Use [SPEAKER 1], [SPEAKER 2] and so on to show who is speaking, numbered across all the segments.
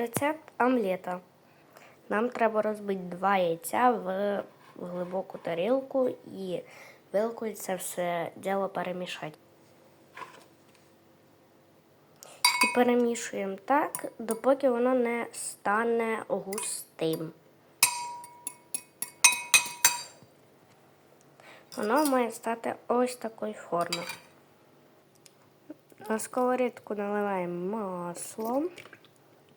[SPEAKER 1] Рецепт омлета. Нам треба розбити два яйця в глибоку тарілку і вилкою це все діло перемішати. І перемішуємо так, допоки воно не стане густим. Воно має стати ось такої форми. На сковорідку наливаємо масло.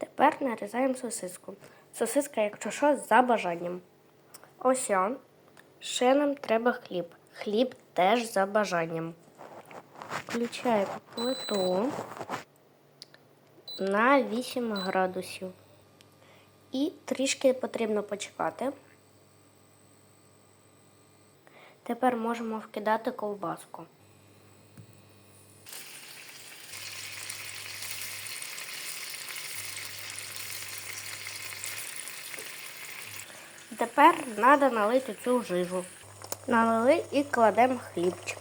[SPEAKER 1] Тепер нарізаємо сосиску. Сосиска, якщо що, за бажанням. Ось. Ще нам треба хліб. Хліб теж за бажанням. Включаємо плиту на 8 градусів. І трішки потрібно почекати. Тепер можемо вкидати ковбаску. Тепер треба налити цю жижу. Налили і кладемо хлібчик.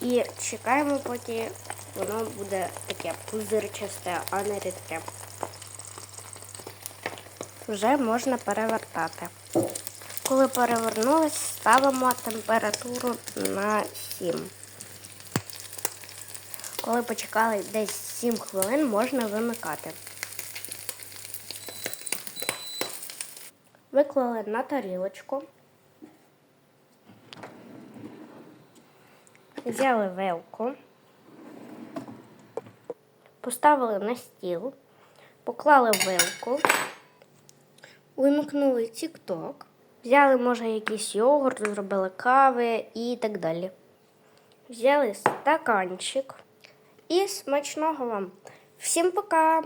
[SPEAKER 1] І чекаємо, поки воно буде таке пузирчасте, а не рідке. Вже можна перевертати. Коли перевернулись, ставимо температуру на 7. Коли почекали десь 7 хвилин, можна вимикати. Виклали на тарілочку. Взяли вилку, поставили на стіл, поклали вилку, вимкнули тік-ток, взяли, може, якийсь йогурт, зробили кави і так далі. Взяли стаканчик і смачного вам. Всім пока!